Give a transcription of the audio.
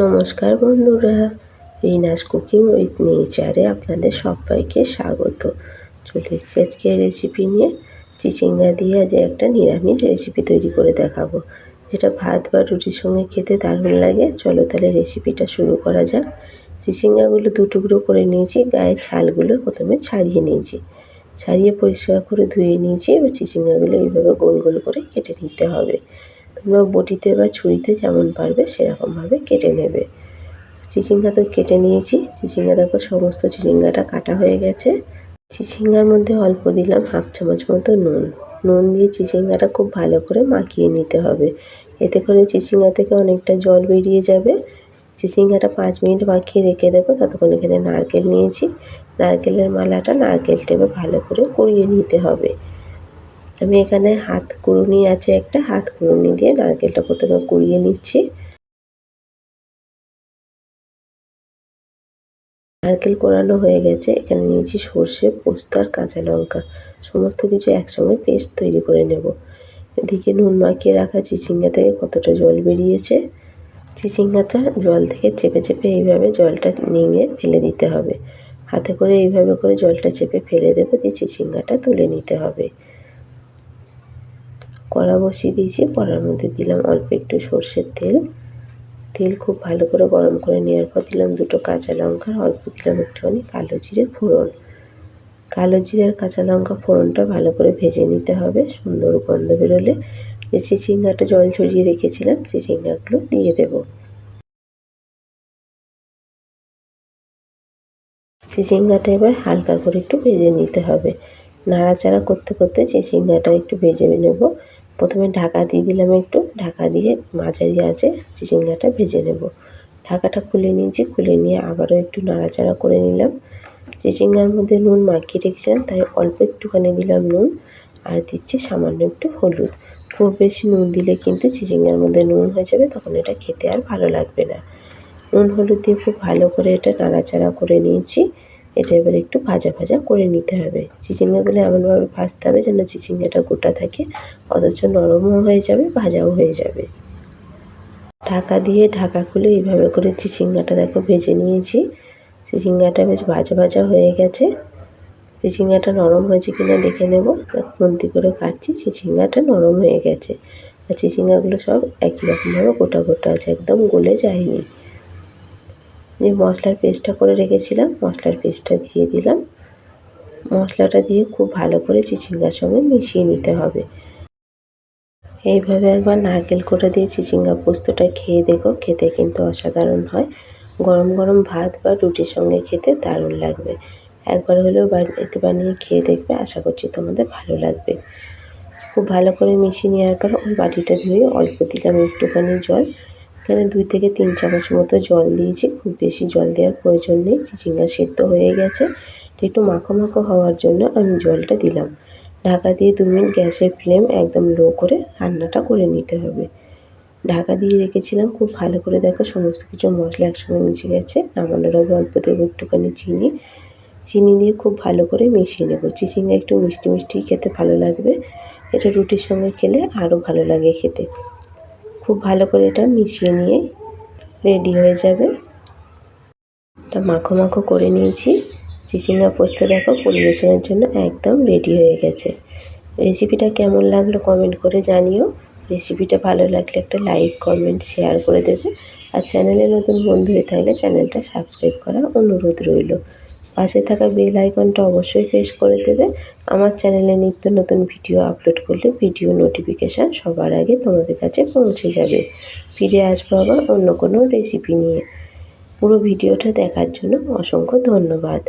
নমস্কার বন্ধুরা Rina's cooking with নেচারে আপনাদের সবাইকে স্বাগত। চলে এসেছি আজকে রেসিপি নিয়ে। চিচিঙ্গা দিয়ে আজ একটা নিরামিষ রেসিপি তৈরি করে দেখাবো। যেটা ভাত বা রুটির সঙ্গে খেতে দারুণ লাগে। চলো তাহলে রেসিপিটা শুরু করা যাক। চিচিঙ্গাগুলো দু টুকরো করে নিয়েছি, গায়ের ছালগুলো প্রথমে ছাড়িয়ে নিয়েছি। ছাড়িয়ে পরিষ্কার করে ধুয়ে নিয়েছি। এবার চিচিঙ্গাগুলো এইভাবে গোল গোল করে কেটে নিতে হবে। তোমরা বটিতে বা ছুরিতে যেমন পারবে সেরকমভাবে কেটে নেবে। চিচিঙ্গা তো কেটে নিয়েছি। চিচিঙ্গা দেখো সমস্ত চিচিঙ্গাটা কাটা হয়ে গেছে। চিচিঙ্গার মধ্যে অল্প দিলাম হাফ চামচ মতো নুন। নুন দিয়ে চিচিঙ্গাটা খুব ভালো করে মাখিয়ে নিতে হবে। এতে করে চিচিঙ্গা থেকে অনেকটা জল বেরিয়ে যাবে। চিচিঙ্গাটা পাঁচ মিনিট মাখিয়ে রেখে দেবো। ততক্ষণ এখানে নারকেল নিয়েছি। নারকেলের মালাটা নারকেলটা এবার ভালো করে কুড়িয়ে নিতে হবে। আমি এখানে হাত কুড়ুনি আছে একটা, হাত কুড়ুনি দিয়ে নারকেলটা প্রথমে কুড়িয়ে নিচ্ছি। নারকেল কোড়ানো হয়ে গেছে, এখানে নিয়েছি সর্ষে, পোস্ত আর কাঁচা লঙ্কা। সমস্ত কিছু একসঙ্গে পেস্ট তৈরি করে নেব। এদিকে নুন মাখিয়ে রাখা চিচিঙ্গা থেকে কতটা জল বেরিয়েছে, চিচিঙ্গাটা জল থেকে চেপে চেপে এইভাবে জলটা নিয়ে ফেলে দিতে হবে। হাতে করে এইভাবে করে জলটা চেপে ফেলে দেবো, দিয়ে চিচিঙ্গাটা তুলে নিতে হবে। কড়া বসিয়ে দিয়েছি। কড়ার মধ্যে দিলাম অল্প একটু সর্ষের তেল। তেল খুব ভালো করে গরম করে নেওয়ার পর দিলাম দুটো কাঁচা লঙ্কা অল্প দিলাম একটুখানি কালো জিরে ফোড়ন। কালো জিরে আর কাঁচা লঙ্কা ফোড়নটা ভালো করে ভেজে নিতে হবে। সুন্দর গন্ধ বেরোলে যে চিচিঙ্গাটা জল ছড়িয়ে রেখেছিলাম, চিচিঙ্গাগুলো দিয়ে দেব। চিচিঙ্গাটা এবার হালকা করে একটু ভেজে নিতে হবে। নাড়াচাড়া করতে করতে চিচিঙ্গাটা একটু ভেজে নেব। প্রথমে ঢাকা দিয়ে দিলাম একটু। ঢাকা দিয়ে মাঝারি আঁচে চিচিঙ্গাটা ভেজে নেব। ঢাকাটা খুলে নিয়েছি, খুলে নিয়ে আবারও একটু নাড়াচাড়া করে নিলাম। চিচিঙ্গার মধ্যে নুন মাখিয়ে রেখেছিলাম, তাই অল্প একটুখানি দিলাম নুন আর দিচ্ছি সামান্য একটু হলুদ। খুব বেশি নুন দিলে কিন্তু চিচিঙ্গার মধ্যে নুন হয়ে যাবে, তখন এটা খেতে আর ভালো লাগবে না। নুন হলুদ দিয়ে খুব ভালো করে এটা নাড়াচাড়া করে নিয়েছি। এটা এবার একটু ভাজা ভাজা করে নিতে হবে। চিচিঙ্গাগুলো এমনভাবে ভাজতে হবে যেন চিচিঙ্গাটা গোটা থাকে, অথচ নরমও হয়ে যাবে, ভাজাও হয়ে যাবে। ঢাকা দিয়ে ঢাকা খুলে এইভাবে করে চিচিঙ্গাটা দেখো ভেজে নিয়েছি। চিচিঙ্গাটা বেশ ভাজা ভাজা হয়ে গেছে। চিচিঙ্গাটা নরম হয়েছে কিনা দেখে নেব। খুন্তি করে কাটছি, চিচিঙ্গাটা নরম হয়ে গেছে। আর চিচিঙ্গাগুলো সব একই রকমভাবে গোটা গোটা আছে, একদম গলে যায়নি। যে মশলার পেস্টটা করে রেখেছিলাম, মশলার পেস্টটা দিয়ে দিলাম। মশলাটা দিয়ে খুব ভালো করে চিচিঙ্গার সঙ্গে মিশিয়ে নিতে হবে। এইভাবে একবার নারকেল করে দিয়ে চিচিঙ্গা পোস্তটা খেয়ে দেখো, খেতে কিন্তু অসাধারণ হয়। গরম গরম ভাত বা রুটির সঙ্গে খেতে দারুণ লাগবে। একবার হলেও বাড়িতে বানিয়ে খেয়ে দেখবে, আশা করছি তোমাদের ভালো লাগবে। খুব ভালো করে মিশিয়ে নেওয়ার পর ওই বাটিটা ধুয়ে অল্প দিলাম একটুখানি জল। এখানে দুই থেকে তিন চামচ মতো জল দিয়েছি। খুব বেশি জল দেওয়ার প্রয়োজন নেই। চিচিঙ্গা সেদ্ধ হয়ে গেছে। একটু মাখো মাখো হওয়ার জন্য আমি জলটা দিলাম। ঢাকা দিয়ে দু মিনিট গ্যাসের ফ্লেম একদম লো করে রান্নাটা করে নিতে হবে। ঢাকা দিয়ে রেখেছিলাম। খুব ভালো করে দেখো সমস্ত কিছু মশলা একসঙ্গে মিশে গেছে। নামানোর আগে অল্প দেবো একটুখানি চিনি। চিনি দিয়ে খুব ভালো করে মিশিয়ে নেব। চিচিঙ্গা একটু মিষ্টি মিষ্টি খেতে ভালো লাগবে। এটা রুটির সঙ্গে খেলে আরও ভালো লাগে খেতে। খুব ভালো করে এটা মিশিয়ে নিয়ে রেডি হয়ে যাবে। এটা মাখো মাখো করে নিয়েছি। চিচিঙ্গা পোস্ত দেখো পরিবেশনের জন্য একদম রেডি হয়ে গেছে। রেসিপিটা কেমন লাগল কমেন্ট করে জানিও। রেসিপিটা ভালো লাগলে একটা লাইক, কমেন্ট, শেয়ার করে দেবে। আর চ্যানেলে নতুন বন্ধু হয়ে থাকলে চ্যানেলটা সাবস্ক্রাইব করার অনুরোধ রইল। পাশে থাকা বেল আইকনটা অবশ্যই প্রেস করে দেবে। আমার চ্যানেলে নিত্য নতুন ভিডিও আপলোড করলে ভিডিও নোটিফিকেশান সবার আগে তোমাদের কাছে পৌঁছে যাবে। ফিরে আসব আবার অন্য কোনো রেসিপি নিয়ে। পুরো ভিডিওটা দেখার জন্য অসংখ্য ধন্যবাদ।